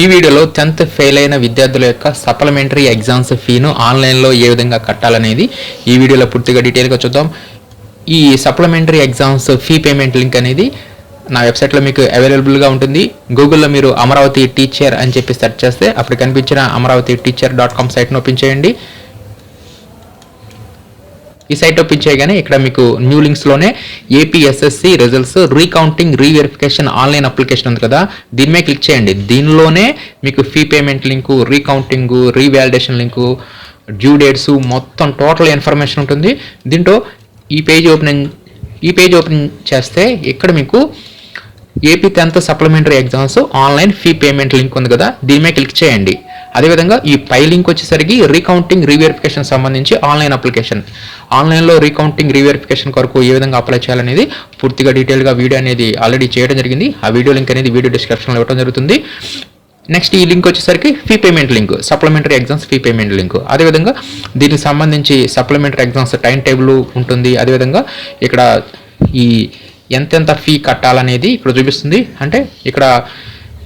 ఈ వీడియోలో tenth fail అయిన విద్యార్థుల యొక్క సప్లిమెంటరీ ఎగ్జామ్స్ ఫీను ఆన్లైన్లో ఏ విధంగా కట్టాలనేది ఈ వీడియోలో పూర్తిగా డీటెయిల్గా చూద్దాం. ఈ supplementary exams fee payment link అనేది నా వెబ్సైట్లో మీకు అవైలబుల్గా ఉంటుంది. గూగుల్లో మీరు అమరావతి టీచర్ అని చెప్పి సెర్చ్ చేస్తే అప్పుడు కనిపించిన అమరావతి టీచర్ డాట్ కామ్ సైట్ను ఓపెన్ చేయండి. ఈ సైట్ ఓపెన్ చేయగానే ఇక్కడ మీకు new లింక్స్లోనే APSSC results recounting reverification online application ఉంది కదా. దీని మీద క్లిక్ చేయండి. దీనిలోనే మీకు fee payment link recounting revalidation link due dates మొత్తం టోటల్ ఇన్ఫర్మేషన్ ఉంటుంది. దీంట్లో ఈ పేజ్ ఓపెన్ ఈ పేజ్ ఓపెన్ చేస్తే ఇక్కడ మీకు AP tenth supplementary exams online fee payment link ఉంది కదా. దీని మీద క్లిక్ చేయండి. అదేవిధంగా ఈ పై లింక్ వచ్చేసరికి రీకౌంటింగ్ రీవెరిఫికేషన్ సంబంధించి ఆన్లైన్ అప్లికేషన్. ఆన్లైన్లో రీకౌంటింగ్ రీవెరిఫికేషన్ కొరకు ఏ విధంగా అప్లై చేయాలనేది పూర్తిగా డీటెయిల్గా వీడియో అనేది ఆల్రెడీ చేయడం జరిగింది. ఆ వీడియో లింక్ అనేది వీడియో డిస్క్రిప్షన్లో ఇవ్వడం జరుగుతుంది. నెక్స్ట్ ఈ లింక్ వచ్చేసరికి fee payment link supplementary exams fee payment link. అదేవిధంగా దీనికి సంబంధించి సప్లిమెంటరీ ఎగ్జామ్స్ టైం టేబుల్ ఉంటుంది. అదేవిధంగా ఇక్కడ ఈ ఎంతెంత ఫీ కట్టాలనేది ఇక్కడ చూపిస్తుంది. అంటే ఇక్కడ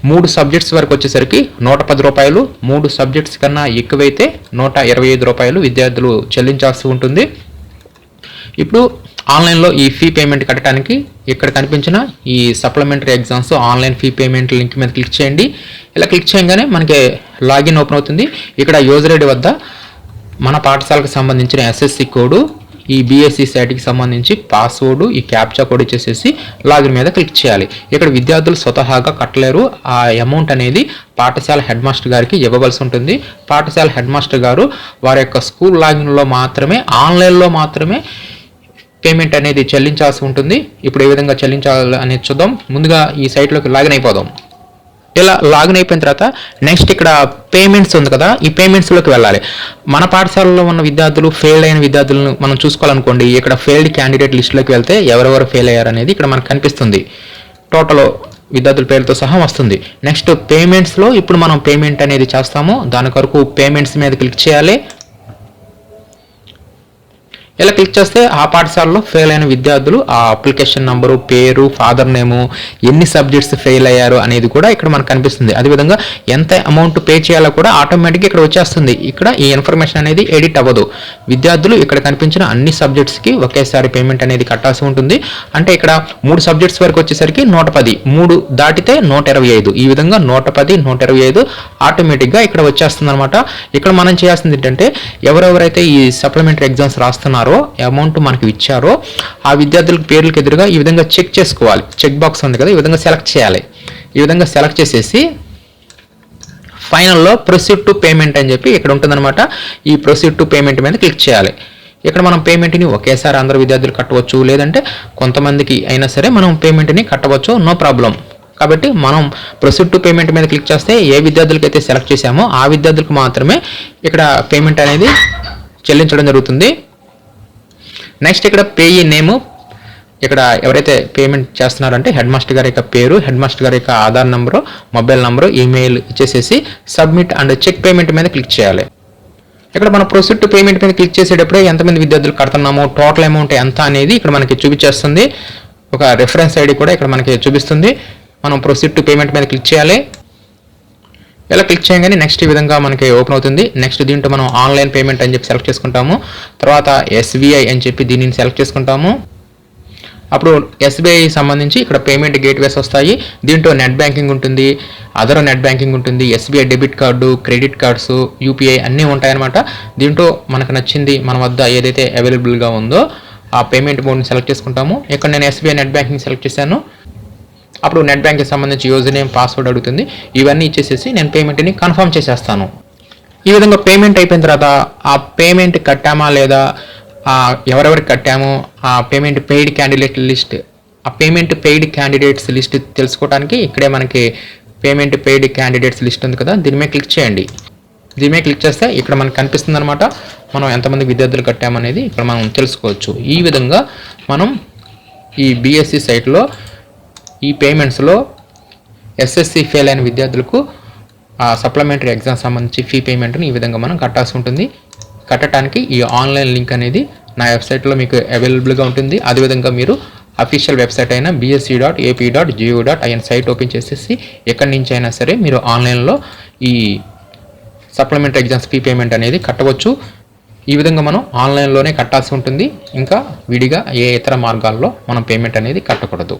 మూడు సబ్జెక్ట్స్ వరకు వచ్చేసరికి నూట పది రూపాయలు. మూడు సబ్జెక్ట్స్ కన్నా ఎక్కువైతే నూట ఇరవై ఐదు రూపాయలు విద్యార్థులు చెల్లించాల్సి ఉంటుంది. ఇప్పుడు ఆన్లైన్లో ఈ ఫీ పేమెంట్ కట్టడానికి ఇక్కడ కనిపించిన ఈ supplementary exams online fee payment link మీద క్లిక్ చేయండి. ఇలా క్లిక్ చేయగానే మనకి లాగిన్ ఓపెన్ అవుతుంది. ఇక్కడ యూజర్ ఐడి వద్ద మన పాఠశాలకు సంబంధించిన ఎస్ఎస్సి కోడ్ ఈ బీఎస్సీ సైట్కి సంబంధించి పాస్వర్డ్ ఈ క్యాప్చా కోడ్ ఇచ్చేసేసి లాగిన్ మీద క్లిక్ చేయాలి. ఇక్కడ విద్యార్థులు స్వతహాగా కట్టలేరు. ఆ అమౌంట్ అనేది పాఠశాల హెడ్ మాస్టర్ గారికి ఇవ్వవలసి ఉంటుంది. పాఠశాల హెడ్ మాస్టర్ గారు వారి యొక్క స్కూల్ లాగిన్లో మాత్రమే ఆన్లైన్లో మాత్రమే పేమెంట్ అనేది చెల్లించాల్సి ఉంటుంది. ఇప్పుడు ఏ విధంగా చెల్లించాలి అనేది చూద్దాం. ముందుగా ఈ సైట్లోకి లాగిన్ అయిపోదాం. ఇలా లాగిన్ అయిపోయిన తర్వాత నెక్స్ట్ ఇక్కడ పేమెంట్స్ ఉంది కదా ఈ పేమెంట్స్లోకి వెళ్ళాలి. మన పాఠశాలలో ఉన్న విద్యార్థులు ఫెయిల్ అయిన విద్యార్థులను మనం చూసుకోవాలనుకోండి ఇక్కడ ఫెయిల్డ్ క్యాండిడేట్ లిస్టులోకి వెళ్తే ఎవరెవరు ఫెయిల్ అయ్యారు అనేది ఇక్కడ మనకు కనిపిస్తుంది. టోటల్ విద్యార్థుల పేరుతో సహా వస్తుంది. నెక్స్ట్ పేమెంట్స్లో ఇప్పుడు మనం పేమెంట్ అనేది చేస్తాము దాని కొరకు పేమెంట్స్ మీద క్లిక్ చేయాలి. ఇలా క్లిక్ చేస్తే ఆ పాఠశాలలో ఫెయిల్ అయిన విద్యార్థులు ఆ అప్లికేషన్ నంబరు పేరు ఫాదర్ నేము ఎన్ని సబ్జెక్ట్స్ ఫెయిల్ అయ్యారు అనేది కూడా ఇక్కడ మనకు కనిపిస్తుంది. అదేవిధంగా ఎంత అమౌంట్ పే చేయాలో కూడా ఆటోమేటిక్గా ఇక్కడ వచ్చేస్తుంది. ఇక్కడ ఈ ఇన్ఫర్మేషన్ అనేది ఎడిట్ అవ్వదు. విద్యార్థులు ఇక్కడ కనిపించిన అన్ని సబ్జెక్ట్స్కి ఒకేసారి పేమెంట్ అనేది కట్టాల్సి ఉంటుంది. అంటే ఇక్కడ మూడు సబ్జెక్ట్స్ వరకు వచ్చేసరికి నూట పది. మూడు దాటితే నూట ఇరవై ఐదు. ఈ విధంగా నూట పది నూట ఇరవై ఐదు ఆటోమేటిక్గా ఇక్కడ వచ్చేస్తుంది అనమాట ఇక్కడ మనం చేయాల్సింది ఏంటంటే ఎవరెవరైతే ఈ సప్లిమెంటరీ ఎగ్జామ్స్ రాస్తున్నారో అమౌంట్ మనకి ఇచ్చారో ఆ విద్యార్థుల పేర్లకు ఎదురుగా ఈ విధంగా చెక్ చేసుకోవాలి. చెక్ బాక్స్ ఉంది కదా ఈ విధంగా సెలెక్ట్ చేయాలి. ఈ విధంగా సెలెక్ట్ చేసేసి ఫైనల్లో ప్రొసీడ్ టు పేమెంట్ అని చెప్పి ఇక్కడ ఉంటుందన్నమాట. ఈ ప్రొసీడ్ టు పేమెంట్ మీద క్లిక్ చేయాలి. ఇక్కడ మనం పేమెంట్ని ఒకేసారి అందరు విద్యార్థులు కట్టవచ్చు లేదంటే కొంతమందికి అయినా సరే మనం పేమెంట్ని కట్టవచ్చు నో ప్రాబ్లం కాబట్టి మనం ప్రొసీడ్ టు పేమెంట్ మీద క్లిక్ చేస్తే ఏ విద్యార్థులకి అయితే సెలెక్ట్ చేసామో ఆ విద్యార్థులకు మాత్రమే ఇక్కడ పేమెంట్ అనేది చెల్లించడం జరుగుతుంది. నెక్స్ట్ ఇక్కడ పేయి నేము ఇక్కడ ఎవరైతే పేమెంట్ చేస్తున్నారంటే హెడ్ మాస్టర్ గారి యొక్క పేరు హెడ్ మాస్టర్ గారి యొక్క Aadhaar number mobile number email ఇచ్చేసేసి submit and check payment మీద క్లిక్ చేయాలి. ఇక్కడ మనం ప్రొసీడ్ టు పేమెంట్ మీద క్లిక్ చేసేటప్పుడే ఎంతమంది విద్యార్థులు కడుతున్నామో టోటల్ అమౌంట్ ఎంత అనేది ఇక్కడ మనకి చూపించేస్తుంది. ఒక రెఫరెన్స్ ఐడి కూడా ఇక్కడ మనకి చూపిస్తుంది. మనం ప్రొసీడ్ టు పేమెంట్ మీద క్లిక్ చేయాలి. ఇలా క్లిక్ చేయగానే నెక్స్ట్ ఈ విధంగా మనకి ఓపెన్ అవుతుంది. నెక్స్ట్ దీంట్లో మనం ఆన్లైన్ పేమెంట్ అని చెప్పి సెలెక్ట్ చేసుకుంటాము. తర్వాత ఎస్బీఐ అని చెప్పి దీనిని సెలెక్ట్ చేసుకుంటాము. అప్పుడు ఎస్బీఐ సంబంధించి ఇక్కడ పేమెంట్ గేట్వేస్ వస్తాయి. దీంట్లో నెట్ బ్యాంకింగ్ ఉంటుంది అదర్ నెట్ బ్యాంకింగ్ ఉంటుంది SBI debit card credit cards UPI అన్నీ ఉంటాయన్నమాట. దీంట్లో మనకు నచ్చింది మన వద్ద ఏదైతే అవైలబుల్గా ఉందో ఆ పేమెంట్ మోడ్ని సెలెక్ట్ చేసుకుంటాము. ఇక్కడ నేను ఎస్బీఐ నెట్ బ్యాంకింగ్ సెలెక్ట్ చేశాను. అప్పుడు నెట్ బ్యాంకింగ్ సంబంధించి యూజర్ నేమ్ పాస్వర్డ్ అడుగుతుంది. ఇవన్నీ ఇచ్చేసేసి నేను పేమెంట్ని కన్ఫర్మ్ చేసేస్తాను. ఈ విధంగా పేమెంట్ అయిపోయిన తర్వాత ఆ పేమెంట్ కట్టామా లేదా ఎవరెవరికి కట్టామో ఆ పేమెంట్ పెయిడ్ క్యాండిడేట్ లిస్ట్ ఆ పేమెంట్ పెయిడ్ క్యాండిడేట్స్ లిస్ట్ తెలుసుకోవడానికి ఇక్కడే మనకి పేమెంట్ పెయిడ్ క్యాండిడేట్స్ లిస్ట్ ఉంది కదా దీని మీద క్లిక్ చేయండి. దీని మీద క్లిక్ చేస్తే ఇక్కడ మనకు కనిపిస్తుంది అనమాట మనం ఎంతమంది విద్యార్థులు కట్టామనేది ఇక్కడ మనం తెలుసుకోవచ్చు. ఈ విధంగా మనం ఈ బీఎస్సీ సైట్లో ఈ పేమెంట్స్లో ఎస్ఎస్సి ఫెయిల్ అయిన విద్యార్థులకు ఆ సప్లిమెంటరీ ఎగ్జామ్ సంబంధించి ఫీ పేమెంట్ని ఈ విధంగా మనం కట్టాల్సి ఉంటుంది. కట్టడానికి ఈ ఆన్లైన్ లింక్ అనేది నా వెబ్సైట్లో మీకు అవైలబుల్గా ఉంటుంది. అదేవిధంగా మీరు అఫీషియల్ వెబ్సైట్ అయిన BSC dot AP dot gov dot IN site open చేసేసి ఎక్కడి నుంచి అయినా సరే మీరు ఆన్లైన్లో ఈ సప్లిమెంటరీ ఎగ్జామ్స్ ఫీ పేమెంట్ అనేది కట్టవచ్చు. ఈ విధంగా మనం ఆన్లైన్లోనే కట్టాల్సి ఉంటుంది. ఇంకా విడిగా ఏ ఇతర మార్గాల్లో మనం పేమెంట్ అనేది కట్టకూడదు.